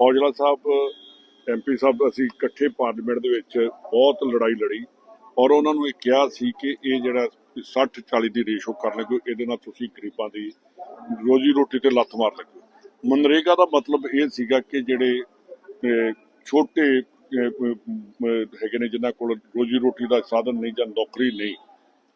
ਔਜਲਾ ਸਾਹਿਬ MP ਸਾਹਿਬ, ਅਸੀਂ ਇਕੱਠੇ parliament ਦੇ ਵਿੱਚ ਬਹੁਤ ਲੜਾਈ ਲੜੀ ਔਰ ਉਹਨਾਂ ਨੂੰ ਇਹ ਕਿਹਾ ਸੀ ਕਿ ਇਹ ਜਿਹੜਾ 60 40 ਦੀ ਰੇਸ਼ੋ ਕਰ ਲਗੋ ਇਹਦੇ ਨਾਲ ਤੁਸੀਂ ਗਰੀਬਾਂ ਦੀ ਰੋਜੀ ਰੋਟੀ ਤੇ ਲੱਤ ਮਾਰ ਲਗੋ ਮਨਰੇਗਾ ਦਾ ਮਤਲਬ ਇਹ ਸੀਗਾ ਕਿ ਜਿਹੜੇ ਛੋਟੇ ਹੈਗੇ ਨੇ ਜਿਨ੍ਹਾਂ ਕੋਲ ਰੋਜੀ ਰੋਟੀ ਦਾ ਸਾਧਨ ਨਹੀਂ ਜਾਂ ਨੌਕਰੀ ਨਹੀਂ,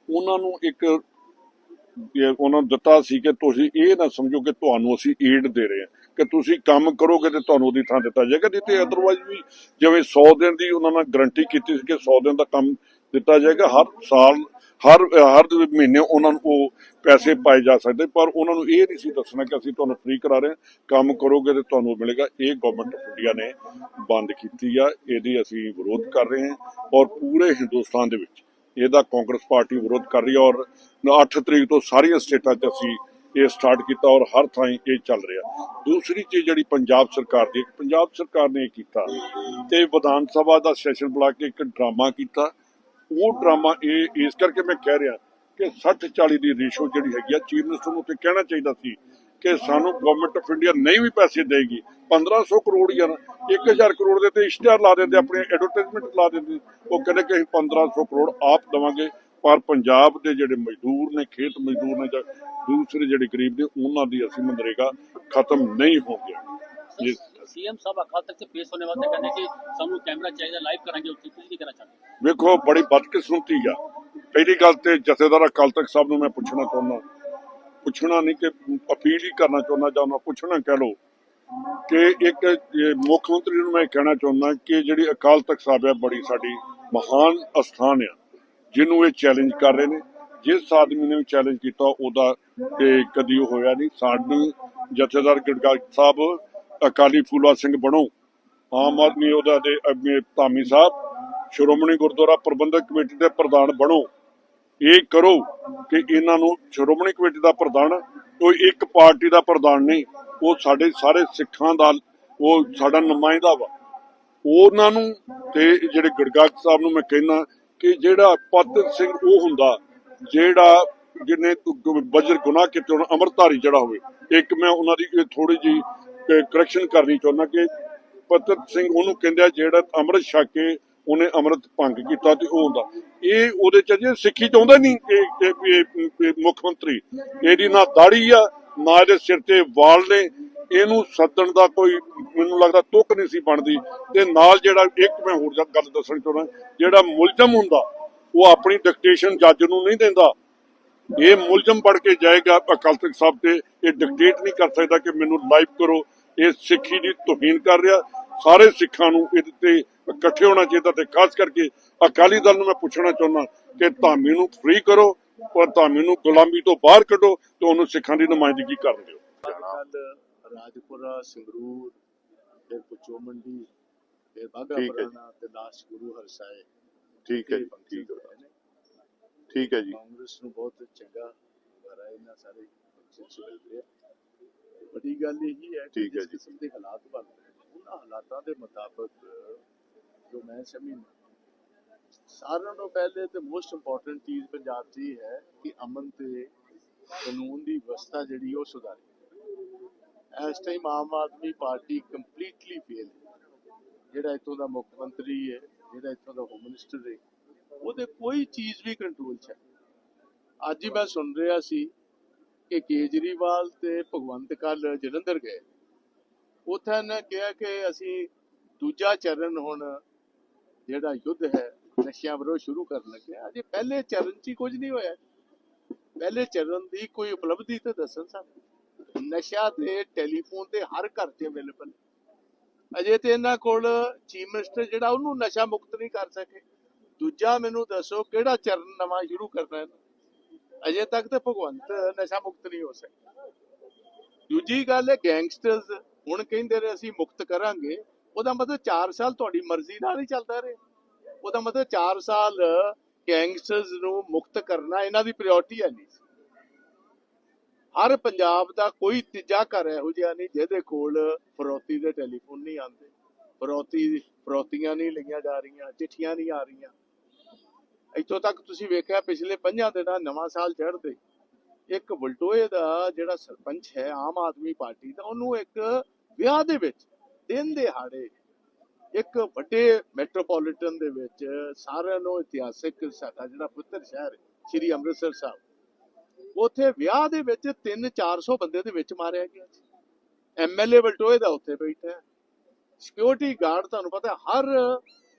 ਉਹਨਾਂ ਨੂੰ ਇੱਕ ਉਹਨਾਂ ਨੂੰ ਦਿੱਤਾ ਸੀ ਕਿ ਤੁਸੀਂ ਇਹ ਨਾ ਸਮਝੋ ਕਿ ਤੁਹਾਨੂੰ ਅਸੀਂ ਏਡ ਦੇ ਰਹੇ ਹਾਂ। ਕਿ ਤੁਸੀਂ ਕੰਮ ਕਰੋਗੇ ਤੇ ਤੁਹਾਨੂੰ ਉਹਦੀ ਥਾਂ ਦਿੱਤਾ ਜਾਏਗਾ। ਨਹੀਂ ਤੇ ਅਦਰਵਾਈਜ਼ ਵੀ ਜਿਵੇਂ 100 ਦਿਨ ਦੀ ਉਹਨਾਂ ਨਾਲ ਗਰੰਟੀ ਕੀਤੀ ਸੀ ਕਿ 100 ਦਿਨ ਦਾ ਕੰਮ ਦਿੱਤਾ ਜਾਏਗਾ ਹਰ ਸਾਲ ਹਰ ਹਰ ਮਹੀਨੇ ਉਹਨਾਂ ਨੂੰ ਉਹ ਪੈਸੇ ਪਾਏ ਜਾ ਸਕਦੇ ਪਰ ਉਹਨਾਂ ਨੂੰ ਇਹ ਨਹੀਂ ਸੀ ਦੱਸਣਾ ਕਿ ਅਸੀਂ ਤੁਹਾਨੂੰ ਫ੍ਰੀ ਕਰਾ ਰਹੇ ਹਾਂ ਕੰਮ ਕਰੋਗੇ ਤੇ ਤੁਹਾਨੂੰ ਮਿਲੇਗਾ। ਇਹ ਗਵਰਨਮੈਂਟ ਆਫ ਇੰਡੀਆ ਨੇ ਬੰਦ ਕੀਤੀ ਆ ਇਹਦੀ ਅਸੀਂ ਵਿਰੋਧ ਕਰ ਰਹੇ ਹਾਂ ਔਰ ਪੂਰੇ ਹਿੰਦੁਸਤਾਨ ਦੇ ਵਿੱਚ ਇਹਦਾ ਕਾਂਗਰਸ ਪਾਰਟੀ ਵਿਰੋਧ ਕਰ ਰਹੀ ਹੈ ਔਰ 8 ਤਰੀਕ ਤੋਂ ਸਾਰੀਆਂ ਸਟੇਟਾਂ 'ਚ ਅਸੀਂ ਇਹ ਸਟਾਰਟ ਕੀਤਾ ਔਰ ਹਰ ਥਾਂ ਇਹ ਚੱਲ ਰਿਹਾ। ਦੂਸਰੀ ਚੀਜ਼ ਜਿਹੜੀ ਪੰਜਾਬ ਸਰਕਾਰ ਦੀ, ਪੰਜਾਬ ਸਰਕਾਰ ਨੇ ਕੀਤਾ ਤੇ ਵਿਧਾਨ ਸਭਾ ਦਾ ਸੈਸ਼ਨ ਬੁਲਾ ਕੇ ਇੱਕ ਡਰਾਮਾ ਕੀਤਾ। ਉਹ ਡਰਾਮਾ ਇਹ, ਇਸ ਕਰਕੇ ਮੈਂ ਕਹਿ ਰਿਹਾ ਕਿ 60 40 ਦੀ ਰੇਸ਼ੋ ਜਿਹੜੀ ਹੈਗੀ ਆ, ਚੀਫ ਮਿਨਿਸਟਰ ਨੂੰ ਤੇ ਕਹਿਣਾ ਚਾਹੀਦਾ ਸੀ ਕਿ ਸਾਨੂੰ ਗਵਰਨਮੈਂਟ ਆਫ ਇੰਡੀਆ ਨਹੀਂ ਵੀ ਪੈਸੇ ਦੇਗੀ। 1500 ਕਰੋੜ ਯਾਰ 1000 ਕਰੋੜ ਦੇ ਤੇ ਇਸ਼ਤਿਹਾਰ ਲਾ ਦਿੰਦੇ, ਆਪਣੇ ਐਡਵਰਟਾਈਜ਼ਮੈਂਟ ਲਾ ਦਿੰਦੇ। ਉਹ ਕਹਿੰਦੇ ਕਿ ਅਸੀਂ 1500 ਕਰੋੜ ਆਪ ਦੇਵਾਂਗੇ। ਪਰ ਪੰਜਾਬ ਦੇ ਜਿਹੜੇ ਮਜ਼ਦੂਰ ਨੇ ਖੇਤ ਮਜ਼ਦੂਰ ਨੇ ਜਾਂ ਦੂਸਰੇ ਜਿਹੜੇ ਗਰੀਬ ਨੇ ਉਹਨਾਂ ਦੀ ਅਸੀਂ ਮਨਰੇਗਾ ਖਤਮ ਨਹੀਂ ਹੋਣਗੇ ਜੀ ਸੀਐਮ ਸਾਹਿਬ ਅਕਾਲ ਤਖਤ ਤੇ ਪੇਸ਼ ਹੋਣੇ ਵਾਸਤੇ ਕਹਿੰਦੇ ਕਿ ਸਾਨੂੰ ਕੈਮਰਾ ਚਾਹੀਦਾ ਲਾਈਵ ਕਰਾਂਗੇ ਉੱਥੇ ਤੁਸੀਂ ਕੀ ਕਹਿਣਾ ਚਾਹੁੰਦੇ? ਹੋ? ਵੇਖੋ ਬੜੀ ਬਦਕਿਸਮਤੀ ਆ। ਪਹਿਲੀ ਗੱਲ ਤੇ ਜਥੇਦਾਰ ਅਕਾਲ ਤਖਤ ਸਾਹਿਬ ਨੂੰ ਮੈਂ ਪੁੱਛਣਾ ਚਾਹੁੰਦਾ ਪੁੱਛਣਾ ਨਹੀਂ ਕਿ ਅਪੀਲ ਹੀ ਕਰਨਾ ਚਾਹੁੰਦਾ ਜਾਂ ਮੈਂ ਪੁੱਛਣਾ ਕਹਿ ਲੋ ਕਿ ਇੱਕ ਮੁੱਖ ਮੰਤਰੀ ਨੂੰ ਮੈਂ ਕਹਿਣਾ ਚਾਹੁੰਦਾ ਕਿ ਜਿਹੜੀ ਅਕਾਲ ਤਖਤ ਸਾਹਿਬ ਹੈ ਬੜੀ ਸਾਡੀ ਮਹਾਨ ਅਸਥਾਨ ਆ। ਜਿਹਨੂੰ ਇਹ ਚੈਲੰਜ ਕਰ ਰਹੇ ਨੇ, ਜਿਸ ਆਦਮੀ ਨੇ ਵੀ ਚੈਲੰਜ ਕੀਤਾ, ਉਹਦਾ ਤੇ ਕਦੀ ਉਹ ਹੋਇਆ ਨਹੀਂ। ਸਾਡੀ ਜਥੇਦਾਰ ਗੜਗਾ ਸਾਹਿਬ, ਅਕਾਲੀ ਫੂਲਾ ਸਿੰਘ ਬਣੋ, ਆਮ ਆਦਮੀ ਉਹਦਾ ਦੇ ਅੱਗੇ ਧਾਮੀ ਸਾਹਿਬ, ਸ਼੍ਰੋਮਣੀ ਗੁਰਦੁਆਰਾ ਪ੍ਰਬੰਧਕ ਕਮੇਟੀ ਦੇ ਪ੍ਰਧਾਨ ਬਣੋ। ਇਹ ਕਰੋ ਕਿ ਇਹਨਾਂ ਨੂੰ ਸ਼੍ਰੋਮਣੀ ਕਮੇਟੀ ਦਾ ਪ੍ਰਧਾਨ ਕੋਈ ਇੱਕ ਪਾਰਟੀ ਦਾ ਪ੍ਰਧਾਨ ਨਹੀਂ, ਉਹ ਸਾਡੇ ਸਾਰੇ ਸਿੱਖਾਂ ਦਾ, ਉਹ ਸਾਡਾ ਨੁਮਾਇੰਦਾ ਵਾ। ਉਹਨਾਂ ਨੂੰ ਤੇ ਜਿਹੜੇ ਗੜਗਾਜ ਸਾਹਿਬ ਨੂੰ ਮੈਂ ਕਹਿੰਦਾ ਕਿ ਜਿਹੜਾ ਪਤਨ ਸਿੰਘ ਉਹ ਹੁੰਦਾ, ਜਿਹੜਾ ਜਿਹਨੇ ਬਜਰ ਗੁਨਾਹ ਕੀਤੇ ਹੋਣ ਅਮਰਧਾਰੀ ਜਿਹੜਾ ਹੋਵੇ। ਇੱਕ ਮੈਂ ਉਹਨਾਂ ਦੀ ਥੋੜੀ ਜੀ ਕਰੈਕਸ਼ਨ ਕਰਨੀ ਚਾਹੁੰਦਾ ਕਿ ਪਤਨ ਸਿੰਘ ਉਹਨੂੰ ਕਹਿੰਦੇ ਜਿਹੜਾ ਅੰਮ੍ਰਿਤ ਛਕ ਕੇ ਉਹਨੇ ਅੰਮ੍ਰਿਤ ਭੰਗ ਕੀਤਾ ਤੇ ਉਹ ਹੁੰਦਾ। ਇਹ ਉਹਦੇ ਚ ਜੇ ਸਿੱਖੀ ਚਾਹੁੰਦਾ ਨਹੀਂ ਮੁੱਖ ਮੰਤਰੀ। ਇਹਦੀ ਨਾ ਦਾੜੀ ਆ, ਨਾ ਇਹਦੇ ਸਿਰ ਤੇ ਵਾਲ ਨੇ ਇਹਨੂੰ ਸੱਦਣ ਦਾ ਕੋਈ ਮੈਨੂੰ ਲੱਗਦਾ ਤੁਕ ਨਹੀਂ ਸੀ ਬਣਦੀ। ਤੇ ਨਾਲ ਜਿਹੜਾ ਇੱਕ ਮੈਂ ਹੋਰ ਗੱਲ ਦੱਸਣੀ ਚਾਹੁੰਦਾ, ਜਿਹੜਾ ਮੁਲਜ਼ਮ ਹੁੰਦਾ, ਉਹ ਆਪਣੀ ਡਿਕਟੇਸ਼ਨ ਜੱਜ ਨੂੰ ਨਹੀਂ ਦਿੰਦਾ। ਇਹ ਮੁਲਜ਼ਮ ਬਣ ਕੇ ਜਾਏਗਾ ਅਕਾਲ ਤਖਤ ਸਾਹਿਬ ਤੇ, ਇਹ ਡਿਕਟੇਟ ਨਹੀਂ ਕਰ ਸਕਦਾ ਕਿ ਮੈਨੂੰ ਲਾਈਵ ਕਰੋ। ਇਹ ਸਿੱਖੀ ਦੀ ਤੋਹੀਨ ਕਰ ਰਿਹਾ। ਸਾਰੇ ਸਿੱਖਾਂ ਨੂੰ ਇਹਦੇ ਤੇ ਇਕੱਠੇ ਹੋਣਾ ਚਾਹੀਦਾ ਤੇ ਖਾਸ ਕਰਕੇ ਅਕਾਲੀ ਦਲ ਨੂੰ ਮੈਂ ਪੁੱਛਣਾ ਚਾਹੁੰਦਾ ਕਿ ਧਾਮੀ ਨੂੰ ਫ੍ਰੀ ਕਰੋ ਪਰ ਧਾਮੀ ਨੂੰ ਗੁਲਾਮੀ ਤੋਂ ਬਾਹਰ ਕੱਢੋ ਤੇ ਉਹਨੂੰ ਸਿੱਖਾਂ ਦੀ ਨੁਮਾਇੰਦਗੀ ਕਰਨ ਦਿਓ। ਰਾਜਪੁਰਾ ਸੰਗਰੂਰ ਫਿਰ ਪੁਚੋ ਮੰਡੀ ਫਿਰ ਬਾਗਾ ਠੀਕ ਹੈ ਜੀ। ਪੁਰਾਣਾ ਤੇ ਲਾਸਟ ਗੁਰੂ ਹਰਸਾਏ ਠੀਕ ਹੈ ਜੀ ਠੀਕ ਹੈ। ਠੀਕ ਜੀ ਕਾਂਗਰਸ ਨੂੰ ਬਹੁਤ ਚੰਗਾ ਵਰਾ ਇਹਨਾਂ ਸਾਰੇ ਫੰਕਸ਼ਨ ਮਿਲ ਰਿਹਾ ਵੱਡੀ ਗੱਲ ਇਹ ਹੈ ਕਿ ਠੀਕ ਹੈ ਜਿਸ ਜੀ। ਕਿਸਮ ਦੇ ਹਾਲਾਤ ਬਣ ਰਹੇ ਨੇ, ਉਹਨਾਂ ਹਾਲਾਤਾਂ ਦੇ ਮੁਤਾਬਕ ਜੋ ਮੈਂ ਸਮਝਦਾ ਸਾਰਿਆਂ ਤੋਂ ਪਹਿਲੇ ਤੇ ਮੋਸਟ ਇੰਪੋਰਟੈਂਟ ਚੀਜ਼ ਪੰਜਾਬ 'ਚ ਇਹ ਹੈ ਕਿ ਅਮਨ ਤੇ ਕਾਨੂੰਨ ਦੀ ਵਿਵਸਥਾ ਜਿਹੜੀ ਉਹ ਸੁਧਾਰੀ ਇਸ time Aam Aadmi party completely fail ਜਿਹੜਾ ਇੱਥੋਂ ਦਾ ਮੁੱਖ ਮੰਤਰੀ ਹੈ, ਜਿਹੜਾ ਇੱਥੋਂ ਦਾ ਹੋਮ ਮਿਨਿਸਟਰ ਹੈ, ਉਹਦੇ ਕੋਈ ਚੀਜ਼ ਵੀ ਕੰਟਰੋਲ 'ਚ ਅੱਜ ਹੀ ਮੈਂ ਸੁਣ ਰਿਹਾ ਸੀ ਕਿ ਕੇਜਰੀਵਾਲ ਤੇ ਭਗਵੰਤ ਕੱਲ ਜਲੰਧਰ ਗਏ। ਉੱਥੇ ਨੇ ਕਿਹਾ ਕਿ ਅਸੀਂ ਦੂਜਾ ਚਰਨ ਹੁਣ ਜਿਹੜਾ ਯੁੱਧ ਹੈ, ਨਸ਼ਿਆਂ ਵਿਰੋਧ ਸ਼ੁਰੂ ਕਰਨ ਲੱਗੇ ਅਜੇ ਪਹਿਲੇ ਚਰਨ 'ਚ ਹੀ ਕੁਝ ਨਹੀਂ ਹੋਇਆ। ਪਹਿਲੇ ਚਰਨ ਦੀ ਕੋਈ ਉਪਲਬਧੀ ਤਾਂ ਦੱਸਣ ਸਾਨੂੰ। ਨਸ਼ਾ ਤੇ ਟੈਲੀਫੋਨ ਤੇ ਹਰ ਘਰ 'ਚ ਅਵੇਲੇਬਲ ਅਜੇ ਤੇ ਇਹਨਾਂ ਕੋਲ ਚੀਫ ਮਿਨਿਸਟਰ ਜਿਹੜਾ ਉਹਨੂੰ ਨਸ਼ਾ ਮੁਕਤ ਨਹੀਂ ਕਰ ਸਕੇ। ਦੂਜਾ ਮੈਨੂੰ ਦੱਸੋ ਕਿਹੜਾ ਚਰਨ ਨਵਾਂ ਸ਼ੁਰੂ ਕਰਨਾ ਹੈ। ਅਜੇ ਤੱਕ ਤੇ ਭਗਵੰਤ ਨਸ਼ਾ ਮੁਕਤ ਨਹੀਂ ਹੋ ਸਕਿਆ ਦੂਜੀ ਗੱਲ ਹੈ ਗੈਂਗਸਟਰਸ ਹੁਣ ਕਹਿੰਦੇ ਨੇ ਅਸੀਂ ਮੁਕਤ ਕਰਾਂਗੇ। ਉਹਦਾ ਮਤਲਬ 4 ਸਾਲ ਤੁਹਾਡੀ ਮਰਜ਼ੀ ਨਾਲ ਹੀ ਚੱਲਦਾ ਰਹੇ। ਉਹਦਾ ਮਤਲਬ 4 ਸਾਲ ਗੈਂਗਸਟਰਸ ਨੂੰ ਮੁਕਤ ਕਰਨਾ ਇਹਨਾਂ ਦੀ ਪ੍ਰਾਇੋਰਟੀ ਹੈ ਨਹੀਂ। ਹਰ ਪੰਜਾਬ ਦਾ ਕੋਈ ਤੀਜਾ ਘਰ ਇਹੋ ਜਿਹਾ ਨਹੀਂ ਜਿਹਦੇ ਕੋਲ ਫਰੋਤੀ ਦੇ ਟੈਲੀਫੋਨ ਨਹੀਂ ਆਉਂਦੇ। ਫਰੋਤੀ, ਫਰੋਤੀਆਂ ਨਹੀਂ ਲਈਆਂ ਜਾ ਰਹੀਆਂ, ਚਿੱਠੀਆਂ ਨਹੀਂ ਆ ਰਹੀਆਂ। ਇੱਥੋਂ ਤੱਕ ਤੁਸੀਂ ਵੇਖਿਆ ਪਿਛਲੇ ਪੰਜਾਂ ਦਿਨਾਂ ਨਵਾਂ ਸਾਲ ਚੜ੍ਹਦੇ। ਇੱਕ ਬਲਟੋਏ ਦਾ ਜਿਹੜਾ ਸਰਪੰਚ ਹੈ, ਆਮ ਆਦਮੀ ਪਾਰਟੀ ਦਾ, ਉਹਨੂੰ ਇੱਕ ਵਿਆਹ ਦੇ ਵਿੱਚ, ਦਿਨ ਦਿਹਾੜੇ ਇੱਕ ਵੱਡੇ ਮੈਟਰੋਪੋਲੀਟਨ ਦੇ ਵਿੱਚ ਸਾਰਿਆਂ ਨੂੰ ਇਤਿਹਾਸਿਕ ਸਾਡਾ ਜਿਹੜਾ ਪੁੱਤਰ ਸ਼ਹਿਰ ਸ੍ਰੀ ਅੰਮ੍ਰਿਤਸਰ ਸਾਹਿਬ। ਉੱਥੇ ਵਿਆਹ ਦੇ ਵਿੱਚ 3-400 ਬੰਦੇ ਦੇ ਵਿੱਚ ਮਾਰਿਆ ਗਿਆ ਸੀ। ਐਮਐਲਏ ਬਲਟੋਏ ਦਾ ਉੱਥੇ ਬੈਠਾ ਸਿਕਿਉਰਿਟੀ ਗਾਰਡ ਤੁਹਾਨੂੰ ਪਤਾ ਹਰ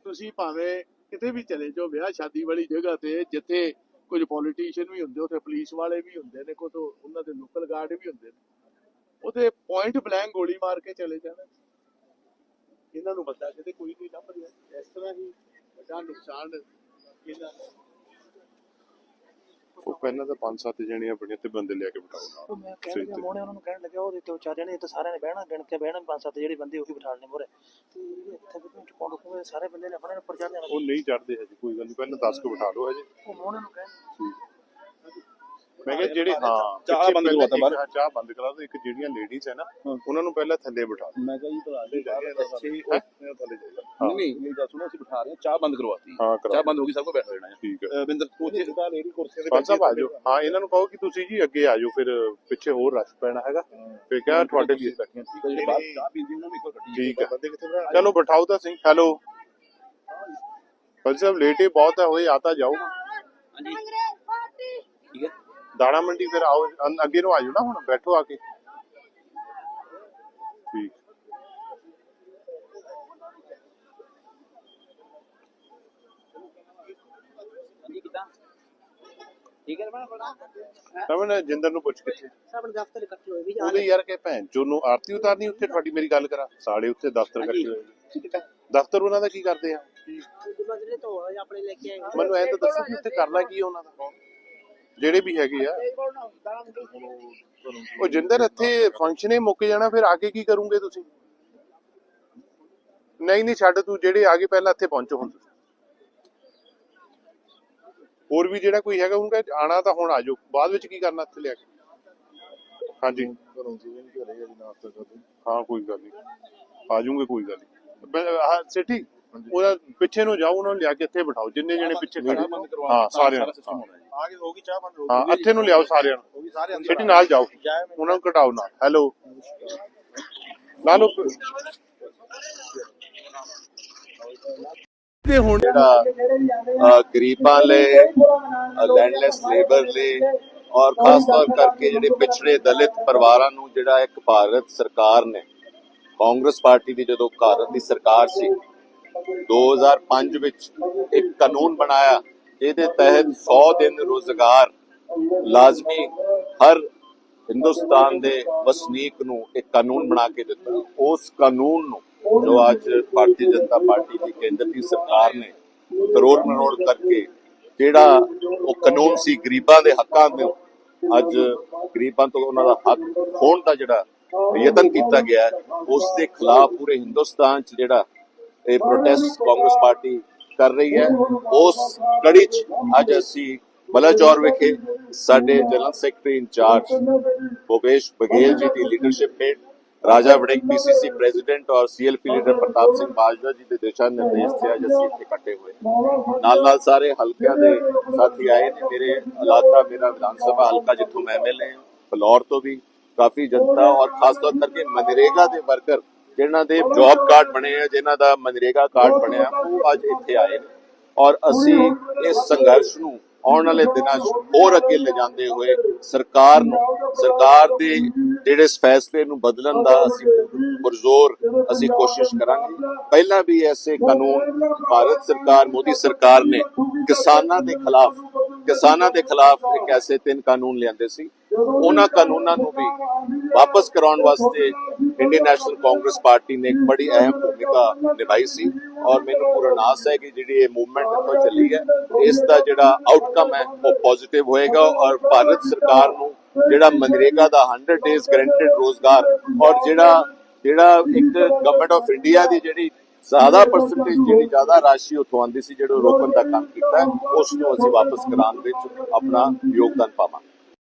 ਤੁਸੀਂ ਭਾਵੇਂ ਕਿਤੇ ਵੀ ਚਲੇ ਜਾਓ, ਵਿਆਹ ਸ਼ਾਦੀ ਵਾਲੀ ਜਗ੍ਹਾ ਤੇ ਜਿੱਥੇ ਕੁਝ ਪੋਲੀਟੀਸ਼ੀਅਨ ਵੀ ਹੁੰਦੇ, ਉੱਥੇ ਪੁਲਿਸ ਵਾਲੇ ਵੀ ਹੁੰਦੇ ਨੇ ਕੋਈ ਉਹਨਾਂ ਦੇ ਲੋਕਲ ਗਾਰਡ ਵੀ ਹੁੰਦੇ ਨੇ। ਉਹਦੇ ਪੁਆਇੰਟ ਬਲੈਂਕ ਗੋਲੀ ਮਾਰ ਕੇ ਚਲੇ ਜਾਣਾ ਇਹਨਾਂ ਨੂੰ ਬੰਦਾ ਕਿਤੇ ਕੋਈ ਨਹੀਂ ਲੱਭ ਰਿਹਾ। ਇਸ ਤਰ੍ਹਾਂ ਹੀ ਵੱਡਾ ਨੁਕਸਾਨ ਇਹਨਾਂ ਉਹ ਪਹਿਲਾਂ ਤਾਂ ਪੰਜ ਸੱਤ ਜਣੀਆਂ ਬਣੀਆਂ ਤੇ ਬੰਦੇ ਲਿਆ ਕੇ ਨਾਲ। ਉਹ ਮੈਂ ਕਹਿਣ ਤੇ- ਮੋਹਣੇ ਉਹਨਾਂ ਨੂੰ ਕਹਿਣ ਲੱਗਿਆ ਉਹਦੇ ਤੇ ਨੇ ਇਹ ਤਾਂ ਸਾਰਿਆਂ ਨੇ ਬਹਿਣਾ ਗਿਣ ਕੇ ਬਹਿਣਾ ਪੰਜ ਸੱਤ ਜਿਹੜੇ ਬੰਦੇ ਉਹੀ ਬਿਠਾ ਲੈਣੇ ਮੋਰੇ ਤੇ ਜਿਹੜੇ ਇੱਥੇ ਵੀ ਵਿੱਚ ਪੌਂਡ ਕੋਲ ਸਾਰੇ ਬੰਦੇ ਨੇ ਆਪਣੇ ਉੱਪਰ ਚੜ ਜਾਣਾ। ਉਹ ਨਹੀਂ ਚੜਦੇ ਹਜੇ ਕੋਈ ਗੱਲ ਨਹੀਂ ਪਹਿਲਾਂ 10 ਕੁ ਬਿਠਾ ਲਓ ਹਜੇ। ਉਹ ਮੋਹਣੇ ਨੂੰ ਕਹਿਣ ਮੈਂ ਕਿਹਾ ਜਿਹੜੇ ਹਾਂ ਚਾਹ ਬੰਦ ਕਰਵਾਤਾ ਬਾਹਰ। ਚਾਹ ਬੰਦ ਕਰਾ ਦਿਓ ਇੱਕ ਜਿਹੜੀਆਂ ਲੇਡੀਜ਼ ਹੈ ਨਾ ਉਹਨਾਂ ਨੂੰ ਪਹਿਲਾਂ ਥੱਲੇ ਬਿਠਾ ਦਿਓ ਮੈਂ ਕਿਹਾ ਜੀ ਭਰਾ ਦੇ ਬਾਹਰ? ਥੱਲੇ ਜਾਏਗਾ ਨਹੀਂ ਨਹੀਂ ਗੱਲ ਸੁਣੋ ਅਸੀਂ ਬਿਠਾ ਰਹੇ ਹਾਂ ਚਾਹ ਬੰਦ ਕਰਵਾਤੀ। ਹਾਂ ਕਰਾ ਚਾਹ ਬੰਦ ਹੋ ਗਈ ਸਭ ਕੋ ਬੈਠ ਰਹਿਣਾ ਹੈ। ਠੀਕ ਹੈ। ਬਿੰਦਰ ਉੱਥੇ ਜਿੱਦਾਂ ਲੇਡੀ ਕੁਰਸੀਆਂ ਪੰਜ ਸਾਹਿਬ ਆ ਜਾਓ। ਹਾਂ ਇਹਨਾਂ ਨੂੰ ਕਹੋ ਕਿ ਤੁਸੀਂ ਜੀ ਅੱਗੇ ਆ ਜਾਓ ਫਿਰ ਪਿੱਛੇ ਹੋਰ ਰਸ਼ ਪੈਣਾ ਹੈਗਾ। ਫਿਰ ਕਿਹਾ ਤੁਹਾਡੇ ਲਈ ਬੈਠੀਆਂ ਠੀਕ ਹੈ ਜਿਹੜੇ ਬਾਹਰ ਚਾਹ ਪੀਂਦੇ ਉਹਨਾਂ ਨੂੰ ਇੱਕ ਵਾਰ ਕੱਢੀ ਠੀਕ ਹੈ। ਚਲੋ ਬਿਠਾਓ ਤਾਂ ਸਹੀ। ਹੈਲੋ। ਪੰਜ ਸਾਹਿਬ ਲੇਟੇ ਬਹੁਤ ਹੈ ਹੋਏ ਆਤਾ ਜਾਓ। ਹਾਂਜੀ। ਠੀਕ ਹੈ। ਦਾਣਾ ਮੰਡੀ ਫਿਰ ਆਓ ਅੰ- ਅੱਗੇ ਨੂੰ ਆ ਜਾਓ ਨਾ ਹੁਣ ਬੈਠੋ ਆ ਕੇ। ਠੀਕ। ਕਿਦਾਂ ਠੀਕ ਹੈ ਰਮਨ ਬੜਾ ਰਮਨ ਜਿੰਦਰ ਨੂੰ ਪੁੱਛ ਕਿੱਥੇ? ਸਭ ਦਫ਼ਤਰ ਇਕੱਠੇ ਹੋਏ ਵੀ ਉਹਦੇ ਯਾਰ ਕੇ ਭੈਣ ਚੋ ਨੂੰ ਆਰਤੀ ਉਤਾਰਨੀ ਉੱਥੇ ਤੁਹਾਡੀ ਮੇਰੀ ਗੱਲ ਕਰਾ। ਸਾਲੇ ਉੱਥੇ ਦਫ਼ਤਰ ਇਕੱਠੇ ਹੋਏ। ਦਫ਼ਤਰ ਉਹਨਾਂ ਦਾ ਕੀ ਕਰਦੇ ਆ? ਜਿਹੜੇ ਤੋਂ ਆਪਣੇ ਲੈ ਕੇ ਆਏ ਮੈਨੂੰ ਐਂ ਤਾਂ ਦੱਸੋ ਕਿ ਉੱਥੇ ਕਰਨਾ ਕੀ ਆ ਉਹਨਾਂ ਦਾ? ਜਿਹੜੇ ਵੀ ਹੈਗੇ ਆ। ਉਹ ਜਿੰਦਰ ਇੱਥੇ ਫੰਕਸ਼ਨ ਹੀ ਮੁੱਕ ਜਾਣਾ, ਫਿਰ ਆ ਕੇ ਕੀ ਕਰੋਗੇ ਤੁਸੀਂ? ਨਹੀਂ ਨਹੀਂ, ਛੱਡ ਤੂੰ, ਜਿਹੜੇ ਆ ਗਏ ਪਹਿਲਾਂ ਇੱਥੇ ਪਹੁੰਚੋ ਹੁਣ ਹੋਰ ਵੀ ਜਿਹੜਾ ਕੋਈ ਹੈਗਾ, ਉਹਨੂੰ ਕਹੇ ਆਣਾ ਤਾਂ ਹੁਣ ਆ ਜਾਓ। ਬਾਅਦ ਵਿੱਚ ਕੀ ਕਰਨਾ ਇੱਥੇ ਲਿਆ ਕੇ? ਹਾਂਜੀ। ਹਾਂ, ਕੋਈ ਗੱਲ ਨਹੀਂ। ਆ ਜਾਊਂਗੇ ਕੋਈ ਗੱਲ ਨਹੀਂ। ਬ- ਉਹਦਾ ਪਿੱਛੇ ਨੂੰ ਜਾਓ ਉਹਨਾਂ ਨੂੰ ਲਿਆ ਕੇ ਇੱਥੇ ਬਿਠਾਓ ਜਿੰਨੇ ਜਣੇ ਪਿੱਛੇ ਖੜੇ। ਹਾਂ ਸਾਰਿਆਂ ਨੂੰ। ਆਗੇ ਹੋਗੀ ਚਾਹ ਬੰਦ? ਹੋ ਹਾਂ ਇੱਥੇ ਨੂੰ ਲਿਆਓ ਸਾਰਿਆਂ ਨੂੰ। ਗਈ ਸਾਰੇ ਅੰਦਰ ਸਿੱਟੀ ਨਾਲ ਜਾਓ। ਉਹਨਾਂ ਨੂੰ ਘਟਾਓ ਨਾਲ। ਹੈਲੋ ਲਾ ਲਓ। ਤੇ ਹੁਣ ਜਿਹੜਾ ਗਰੀਬਾਂ ਲਈ ਲੈਂਡਲੈਸ ਲੇਬਰ ਲਈ ਔਰ ਖਾਸ ਤੌਰ ਕਰਕੇ ਜਿਹੜੇ ਪਿਛੜੇ ਦਲਿਤ ਪਰਿਵਾਰਾਂ ਨੂੰ ਜਿਹੜਾ ਇੱਕ ਭਾਰਤ ਸਰਕਾਰ ਨੇ ਕਾਂਗਰਸ ਪਾਰਟੀ ਦੀ ਜਦੋਂ ਭਾਰਤ ਦੀ ਸਰਕਾਰ ਸੀ 2005 ਵਿੱਚ ਇੱਕ ਕਾਨੂੰਨ ਬਣਾਇਆ ਜਿਹਦੇ ਤਹਿਤ 100 ਦਿਨ ਰੋਜ਼ਗਾਰ ਲਾਜ਼ਮੀ ਹਰ ਹਿੰਦੁਸਤਾਨ ਦੇ ਵਸਨੀਕ ਨੂੰ ਇੱਕ ਕਾਨੂੰਨ ਬਣਾ ਕੇ ਦਿੱਤਾ। ਉਸ ਕਾਨੂੰਨ ਨੂੰ ਜੋ ਅੱਜ ਭਾਰਤੀ ਜਨਤਾ ਪਾਰਟੀ ਦੀ ਕੇਂਦਰ ਦੀ ਸਰਕਾਰ ਨੇ ਕਰੋੜ ਮਰੋੜ ਕਰਕੇ ਜਿਹੜਾ ਉਹ ਕਾਨੂੰਨ ਸੀ ਗਰੀਬਾਂ ਦੇ ਹੱਕਾਂ ਦੇ ਅੱਜ ਗਰੀਬਾਂ ਤੋਂ ਉਹਨਾਂ ਦਾ ਹੱਕ ਖੋਣ ਦਾ ਜਿਹੜਾ ਯਤਨ ਕੀਤਾ ਗਿਆ ਹੈ, ਉਸ ਦੇ ਖਿਲਾਫ ਪੂਰੇ ਹਿੰਦੁਸਤਾਨ 'ਚ ਜਿਹੜਾ ਇਹ ਪ੍ਰੋਟੈਸਟ ਕਾਂਗਰਸ ਪਾਰਟੀ ਕਰ ਰਹੀ ਹੈ। ਉਸ ਕੜੀ 'ਚ ਅੱਜ ਅਸੀਂ ਬਲਾਚੌਰ ਵਿਖੇ ਸਾਡੇ general secretary incharge Bhupesh Baghel ji ਦੀ ਲੀਡਰਸ਼ਿਪ ਹੇਠ ਰਾਜਾ ਵੜਿੰਗ ਪੀਸੀਸੀ ਪ੍ਰੈਜ਼ੀਡੈਂਟ ਔਰ ਸੀਐਲਪੀ ਲੀਡਰ ਪ੍ਰਤਾਪ ਸਿੰਘ ਬਾਜਵਾ ਜੀ ਦੇ ਦਿਸ਼ਾ ਨਿਰਦੇਸ਼ ਤੇ ਅੱਜ ਅਸੀਂ ਇੱਥੇ ਇਕੱਠੇ ਹੋਏ। ਨਾਲ ਨਾਲ ਸਾਰੇ ਹਲਕਿਆਂ ਦੇ ਸਾਥੀ ਆਏ ਨੇ। ਮੇਰੇ ਇਲਾਕਾ ਮੇਰਾ ਵਿਧਾਨ ਸਭਾ ਹਲਕਾ ਜਿੱਥੋਂ ਮੈਂ ਐਮਐਲਏ ਹਾਂ ਫਲੋਰ ਤੋਂ ਵੀ ਕਾਫੀ ਜਨਤਾ ਔਰ ਖਾਸ ਤੌਰ ਕਰਕੇ ਮਨਰੇਗਾ ਦੇ ਵਰਕਰ ਜਿਨ੍ਹਾਂ ਦੇ ਜੌਬ ਕਾਰਡ ਬਣੇ ਆ, ਜਿਨ੍ਹਾਂ ਦਾ ਮਨਰੇਗਾ ਕਾਰਡ ਬਣਿਆ, ਉਹ ਅੱਜ ਇੱਥੇ ਆਏ ਨੇ। ਔਰ ਅਸੀਂ ਇਸ ਸੰਘਰਸ਼ ਨੂੰ ਆਉਣ ਵਾਲੇ ਦਿਨਾਂ 'ਚ ਹੋਰ ਅੱਗੇ ਲੈ ਹੋਏ ਸਰਕਾਰ ਨੂੰ, ਸਰਕਾਰ ਦੇ ਜਿਹੜੇ ਫੈਸਲੇ ਨੂੰ ਬਦਲਣ ਦਾ ਅਸੀਂ ਪੁਰਜ਼ੋਰ ਅਸੀਂ ਕੋਸ਼ਿਸ਼ ਕਰਾਂਗੇ। ਪਹਿਲਾਂ ਵੀ ਐਸੇ ਕਾਨੂੰਨ ਭਾਰਤ ਸਰਕਾਰ, ਮੋਦੀ ਸਰਕਾਰ ਨੇ ਕਿਸਾਨਾਂ ਦੇ ਖਿਲਾਫ, ਕਿਸਾਨਾਂ ਦੇ ਖਿਲਾਫ ਇੱਕ ਐਸੇ ਤਿੰਨ ਕਾਨੂੰਨ ਲਿਆਂਦੇ ਸੀ। ਉਹਨਾਂ ਕਾਨੂੰਨਾਂ ਨੂੰ ਵੀ ਵਾਪਸ ਕਰਾਉਣ ਵਾਸਤੇ ਇੰਡੀਅਨ ਨੈਸ਼ਨਲ ਕਾਂਗਰਸ ਪਾਰਟੀ ਨੇ ਇੱਕ ਬੜੀ ਅਹਿਮ ਭੂਮਿਕਾ ਨਿਭਾਈ ਸੀ ਔਰ ਮੈਨੂੰ ਪੂਰਨ ਆਸ ਹੈ ਕਿ ਜਿਹੜੀ ਇਹ ਮੂਵਮੈਂਟ ਇੱਥੋਂ ਚੱਲੀ ਹੈ ਇਸ ਦਾ ਜਿਹੜਾ ਆਊਟਕਮ ਹੈ ਉਹ ਪੋਜ਼ਿਟਿਵ ਹੋਏਗਾ ਔਰ ਭਾਰਤ ਸਰਕਾਰ ਨੂੰ ਜਿਹੜਾ ਮਨਰੇਗਾ ਦਾ 100 ਡੇਜ਼ ਗਰੰਟਡ ਰੋਜ਼ਗਾਰ ਔਰ ਜਿਹੜਾ ਜਿਹੜਾ ਇੱਕ ਗਵਰਨਮੈਂਟ ਆਫ ਇੰਡੀਆ ਦੀ ਜਿਹੜੀ ਜ਼ਿਆਦਾ ਪਰਸੈਂਟੇਜ ਜਿਹੜੀ ਜ਼ਿਆਦਾ ਰਾਸ਼ੀ ਉੱਥੋਂ ਆਉਂਦੀ ਸੀ ਜਿਹੜਾ ਰੋਕਣ ਦਾ ਕੰਮ ਕੀਤਾ ਉਸ ਨੂੰ ਅਸੀਂ ਵਾਪਸ ਕਰਾਉਣ ਵਿੱਚ ਆਪਣਾ ਯੋਗਦਾਨ ਪਾਵਾਂਗੇ।